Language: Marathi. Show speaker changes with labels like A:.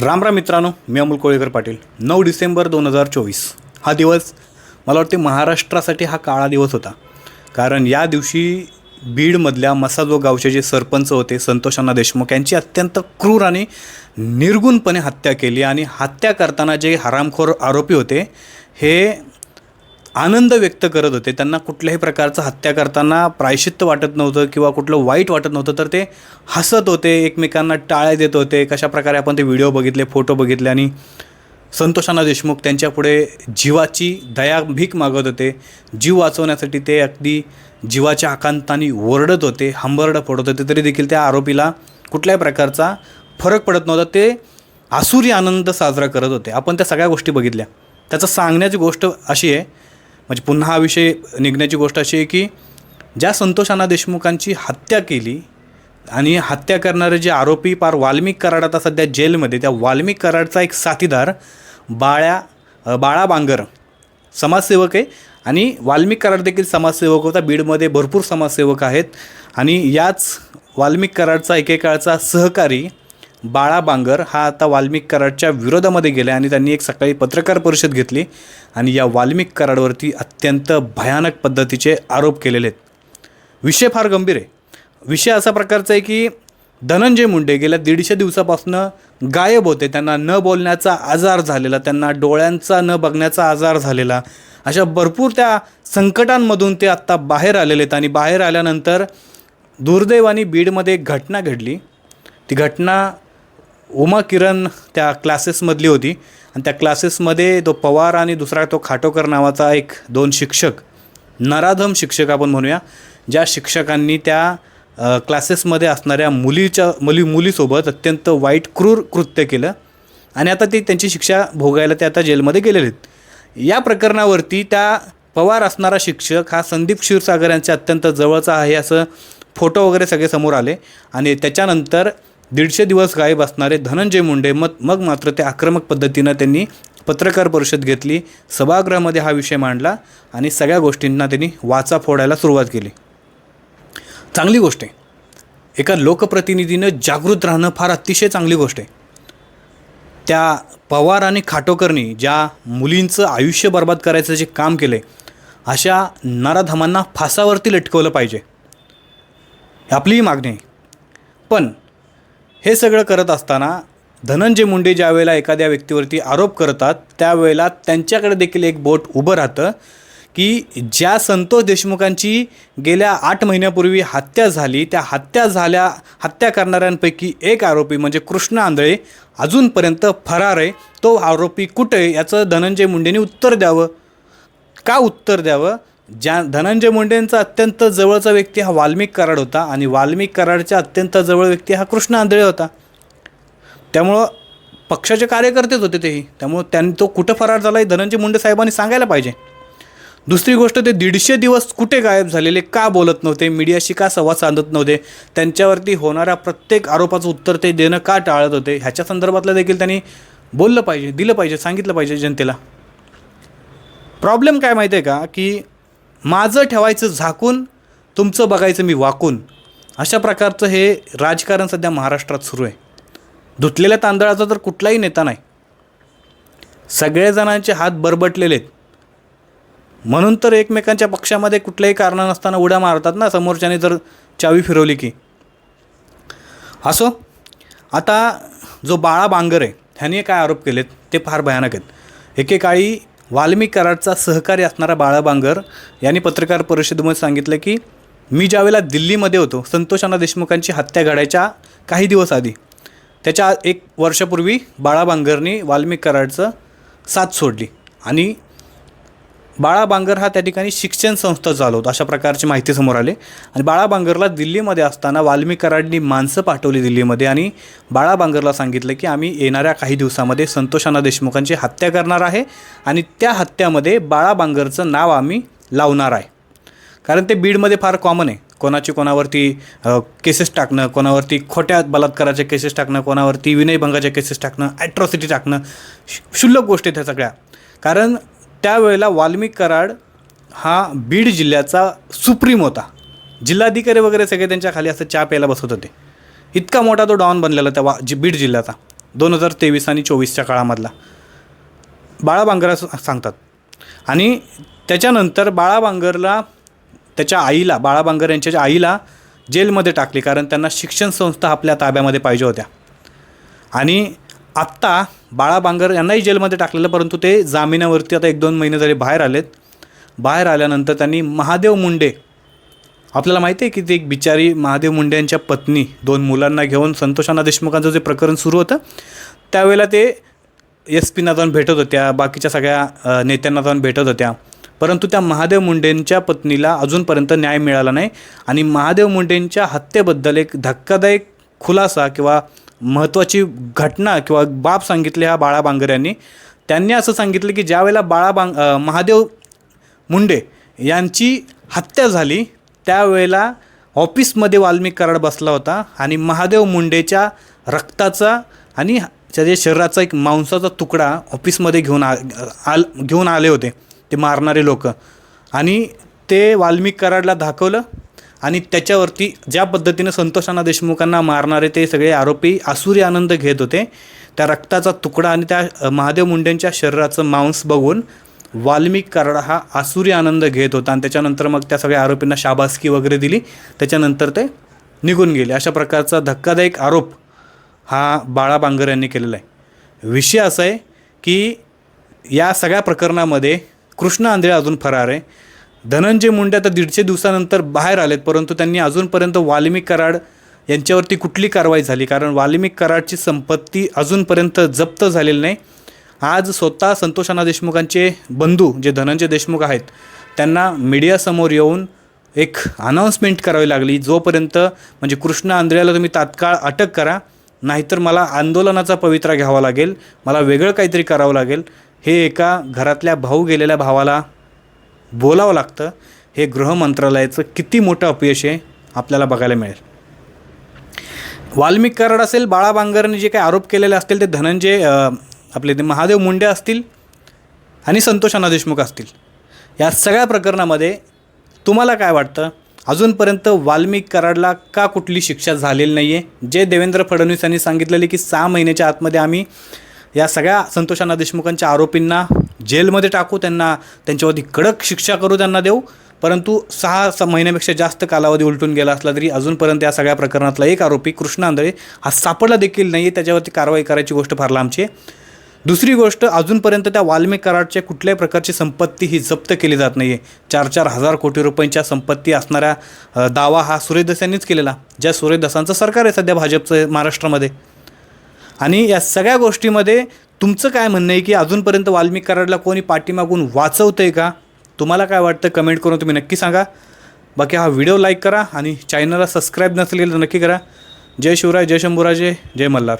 A: राम राम मित्रांनो मी अमोल कोळेकर पाटील. नऊ डिसेंबर दोन हजार चोवीस. हा दिवस मला वाटते महाराष्ट्रासाठी हा काळा दिवस होता. कारण या दिवशी बीडमधल्या मसाजो गावचे जे सरपंच होते संतोषांना देशमुख यांची अत्यंत क्रूर आणि निर्गुणपणे हत्या केली आणि हत्या करताना जे हरामखोर आरोपी होते हे आनंद व्यक्त करत होते. त्यांना कुठल्याही प्रकारचं हत्या करताना प्रायश्चित्त वाटत नव्हतं किंवा कुठलं वाईट वाटत नव्हतं तर ते हसत होते एकमेकांना टाळ्या देत होते. कशाप्रकारे आपण ते व्हिडिओ बघितले फोटो बघितले आणि संतोषाना देशमुख त्यांच्यापुढे जीवाची दया भीक मागत होते. जीव वाचवण्यासाठी ते अगदी जीवाच्या आकांताने ओरडत होते हंबरडं फोडत होते. तरी देखील त्या आरोपीला कुठल्याही प्रकारचा फरक पडत नव्हता. ते आसुरी आनंद साजरा करत होते. आपण त्या सगळ्या गोष्टी बघितल्या. त्याचं सांगण्याची गोष्ट अशी आहे म्हणजे पुन्हा हा विषय निघण्याची गोष्ट अशी आहे की ज्या संतोषाना देशमुखांची हत्या केली आणि हत्या करणारे जे आरोपी पार वाल्मिक कराड आता सध्या जेलमध्ये त्या वाल्मिक कराडचा एक साथीदार बाळ्या बाळा बांगर समाजसेवक आहे. आणि वाल्मिक कराड देखील समाजसेवक होता. बीडमध्ये भरपूर समाजसेवक आहेत. आणि याच वाल्मिक कराडचा एकेकाळचा सहकारी बाळा बांगर हा आता वाल्मिक कराडच्या विरोधामध्ये गेला आणि त्यांनी एक सकाळी पत्रकार परिषद घेतली आणि या वाल्मिक कराडवरती अत्यंत भयानक पद्धतीचे आरोप केलेले आहेत. विषय फार गंभीर आहे. विषय असा प्रकारचा आहे की धनंजय मुंडे गेल्या दीडशे दिवसापासून गायब होते. त्यांना न बोलण्याचा आजार झालेला त्यांना डोळ्यांचा न बघण्याचा आजार झालेला अशा भरपूर त्या संकटांमधून ते आत्ता बाहेर आलेले आहेत. आणि बाहेर आल्यानंतर दुर्दैवानी बीडमध्ये एक घटना घडली. ती घटना उमा किरण त्या क्लासेसमधली होती. आणि त्या क्लासेसमध्ये तो पवार आणि दुसरा तो खाटोकर नावाचा एक दोन शिक्षक नराधम शिक्षक आपण म्हणूया ज्या शिक्षकांनी त्या क्लासेसमध्ये असणाऱ्या मुलीच्या मुली मुलीसोबत अत्यंत वाईट क्रूर कृत्य केलं. आणि आता ती त्यांची शिक्षा भोगायला ते आता जेलमध्ये गेलेले आहेत. या प्रकरणावरती त्या पवार असणारा शिक्षक हा संदीप क्षीरसागर यांच्या अत्यंत जवळचा आहे असं फोटो वगैरे सगळे समोर आले. आणि त्याच्यानंतर दीडशे दिवस गायब असणारे धनंजय मुंडे मग मग मात्र ते आक्रमक पद्धतीनं त्यांनी पत्रकार परिषद घेतली सभागृहामध्ये हा विषय मांडला आणि सगळ्या गोष्टींना त्यांनी वाचा फोडायला सुरुवात केली. चांगली गोष्ट आहे. एका लोकप्रतिनिधीनं जागृत राहणं फार अतिशय चांगली गोष्ट आहे. त्या पवार आणि खाटोकरनी ज्या मुलींचं आयुष्य बर्बाद करायचं जे काम केलं आहे अशा नराधमांना फासावरती लटकवलं पाहिजे. आपलीही मागणी आहे. पण हे सगळं करत असताना धनंजय मुंडे ज्यावेळेला एखाद्या व्यक्तीवरती आरोप करतात त्यावेळेला त्यांच्याकडे देखील एक बोट उभं राहतं की ज्या संतोष देशमुखांची गेल्या आठ महिन्यापूर्वी हत्या झाली त्या हत्या झाल्या हत्या करणाऱ्यांपैकी एक आरोपी म्हणजे कृष्ण आंधळे अजूनपर्यंत फरार आहे. तो आरोपी कुठे आहे याचं धनंजय मुंडेंनी उत्तर द्यावं? का उत्तर द्यावं? ज्या धनंजय मुंडेंचा अत्यंत जवळचा व्यक्ती हा वाल्मिक कराड होता आणि वाल्मिक कराडच्या अत्यंत जवळ व्यक्ती हा कृष्ण आंधळे होता. त्यामुळं पक्षाचे कार्यकर्तेच होते तेही. त्यामुळं त्यां तो कुठं फरार झाला हे धनंजय मुंडे साहेबांनी सांगायला पाहिजे. दुसरी गोष्ट ते दीडशे दिवस कुठे गायब झालेले का बोलत नव्हते मीडियाशी का संवाद साधत नव्हते त्यांच्यावरती होणाऱ्या प्रत्येक आरोपाचं उत्तर ते देणं का टाळत होते ह्याच्या संदर्भातलं देखील त्यांनी बोललं पाहिजे दिलं पाहिजे सांगितलं पाहिजे जनतेला. प्रॉब्लेम काय माहिती आहे का की माझं ठेवायचं झाकून तुमचं बघायचं मी वाकून. अशा प्रकारचं हे राजकारण सध्या महाराष्ट्रात सुरू आहे. धुतलेल्या तांदळाचा तर कुठलाही नेता नाही. सगळेजणांचे हात बरबटलेले आहेत. म्हणून तर एकमेकांच्या पक्षामध्ये कुठल्याही कारण नसताना उड्या मारतात ना समोरच्याने जर चावी फिरवली की. असो आता जो बाळा बांगर आहे ह्याने काय आरोप केलेत ते फार भयानक आहेत. एकेकाळी वाल्मी कराडचा सहकारी असणारा बाळाबांगर यांनी पत्रकार परिषदेमध्ये सांगितलं की मी ज्यावेळेला दिल्लीमध्ये होतो संतोषांना देशमुखांची हत्या घडायच्या काही दिवस आधी. त्याच्या एक वर्षापूर्वी बाळा वाल्मी कराडचं साथ सोडली आणि बाळा बांगर हा त्या ठिकाणी शिक्षण संस्था चालवत अशा प्रकारची माहिती समोर आली. आणि बाळा बांगरला दिल्लीमध्ये असताना वाल्मीकरांनी माणसं पाठवली दिल्लीमध्ये आणि बाळा बांगरला सांगितलं की आम्ही येणाऱ्या काही दिवसामध्ये संतोषाना देशमुखांची हत्या करणार आहे आणि त्या हत्यामध्ये बाळा बांगरचं नाव आम्ही लावणार आहे. कारण ते बीडमध्ये फार कॉमन आहे. कोणाची कोणावरती केसेस टाकणं कोणावरती खोट्या बलात्काराच्या केसेस टाकणं कोणावरती विनयभंगाच्या केसेस टाकणं ॲट्रॉसिटी टाकणं क्षुल्लक गोष्टी त्या सगळ्या. कारण त्यावेळेला वाल्मिक कराड हा बीड जिल्ह्याचा सुप्रीम होता. जिल्हाधिकारी वगैरे सगळे त्यांच्या खाली असं चहा प्यायला बसत होते. इतका मोठा तो डॉन बनलेला त्या वा जी बीड जिल्ह्याचा दोन हजार तेवीस आणि चोवीसच्या काळामधला. बाळा बांगरा सांगतात. आणि त्याच्यानंतर बाळा बांगरला त्याच्या आईला बाळा बांगर यांच्या आईला जेलमध्ये टाकली कारण त्यांना शिक्षण संस्था आपल्या ताब्यामध्ये पाहिजे होत्या. आणि आत्ता बाळा बांगर यांनाही जेलमध्ये टाकलेलं परंतु ते जामिनावरती आता एक दोन महिने झाले बाहेर आलेत. बाहेर आल्यानंतर त्यांनी महादेव मुंडे आपल्याला माहिती आहे की ते एक बिचारी महादेव मुंडे यांच्या पत्नी दोन मुलांना घेऊन संतोषाना देशमुखांचं जे प्रकरण सुरू होतं त्यावेळेला ते एस पीना जाऊन भेटत होत्या बाकीच्या सगळ्या नेत्यांना जाऊन भेटत होत्या. परंतु त्या महादेव मुंडेंच्या पत्नीला अजूनपर्यंत न्याय मिळाला नाही आणि महादेव मुंडेंच्या हत्येबद्दल एक धक्कादायक खुलासा किंवा महत्त्वाची घटना किंवा बाब सांगितली हा बाळा बांगर यांनी त्यांनी असं सांगितलं की ज्यावेळेला बाळा बांग महादेव मुंडे यांची हत्या झाली त्यावेळेला ऑफिसमध्ये वाल्मिक कराड बसला होता आणि महादेव मुंडेच्या रक्ताचा आणि त्याच्या शरीराचा एक मांसाचा तुकडा ऑफिसमध्ये घेऊन आ आल घेऊन आले होते ते मारणारे लोक. आणि ते वाल्मिक कराडला दाखवलं आणि त्याच्यावरती ज्या पद्धतीनं संतोषाना देशमुखांना मारणारे ते सगळे आरोपी आसुरी आनंद घेत होते. त्या रक्ताचा तुकडा आणि त्या महादेव मुंडेंच्या शरीराचं मांस बघून वाल्मिक कराड हा आसुरी आनंद घेत होता आणि त्याच्यानंतर मग त्या सगळ्या आरोपींना शाबासकी वगैरे दिली. त्याच्यानंतर ते निघून गेले. अशा प्रकारचा धक्कादायक आरोप हा बाळा बांगर यांनी केलेला आहे. विषय असा आहे की या सगळ्या प्रकरणामध्ये कृष्ण आंधळे अजून फरार आहे. धनंजय मुंडे आता दीडशे दिवसानंतर बाहेर आलेत परंतु त्यांनी अजूनपर्यंत वाल्मिक कराड यांच्यावरती कुठली कारवाई झाली? कारण वाल्मिक कराडची संपत्ती अजूनपर्यंत जप्त झालेली नाही. आज स्वतः संतोषाना देशमुखांचे बंधू जे धनंजय देशमुख आहेत त्यांना मीडियासमोर येऊन एक अनाऊन्समेंट करावी लागली. जोपर्यंत म्हणजे कृष्ण आंधळ्याला तुम्ही तात्काळ अटक करा नाहीतर मला आंदोलनाचा पवित्रा घ्यावा लागेल मला वेगळं काहीतरी करावं लागेल. हे एका घरातल्या भाऊ गेलेल्या भावाला बोलावं लागतं. हे गृह मंत्रालयाचं किती मोठं अपयश आहे आपल्याला बघायला मिळेल. वाल्मिक कराड असेल बाळा बांगरने जे काही आरोप केलेले असतील ते धनंजय आपले ते महादेव मुंडे असतील आणि संतोष अना देशमुख असतील. या सगळ्या प्रकरणामध्ये तुम्हाला काय वाटतं? अजूनपर्यंत वाल्मिक कराडला का कुठली शिक्षा झालेली नाही आहे जे देवेंद्र फडणवीस यांनी सांगितलेले की सहा महिन्याच्या आतमध्ये आम्ही या सगळ्या संतोष देशमुखांच्या आरोपींना जेलमध्ये टाकू त्यांना त्यांच्यावरती कडक शिक्षा करू त्यांना देऊ. परंतु सहा स महिन्यापेक्षा जास्त कालावधी उलटून गेला असला तरी अजूनपर्यंत या सगळ्या प्रकरणातला एक आरोपी कृष्ण आंधळे हा सापडला देखील नाही. आहे त्याच्यावरती कारवाई करायची गोष्ट फार लांबची आहे. दुसरी गोष्ट अजूनपर्यंत त्या वाल्मिक कराडच्या कुठल्याही प्रकारची संपत्ती ही जप्त केली जात नाही आहे चार चार हजार कोटी रुपयांच्या संपत्ती असणाऱ्या दावा हा सुरेश यांनीच केलेला ज्या सुरेशदासांचं सरकार आहे सध्या भाजपचं महाराष्ट्रामध्ये. आणि या सगळ्या गोष्टीमध्ये तुमचं काय म्हणणं आहे की अजूनपर्यंत वाल्मिक कराडला कोणी पाठीमागून वाचवतं आहे का? तुम्हाला काय वाटतं? कमेंट करून तुम्ही नक्की सांगा. बाकी हा व्हिडिओ लाईक करा आणि चॅनलला सबस्क्राईब नसेल तर नक्की करा. जय शिवराय जय शंभूराजे जय मल्हार.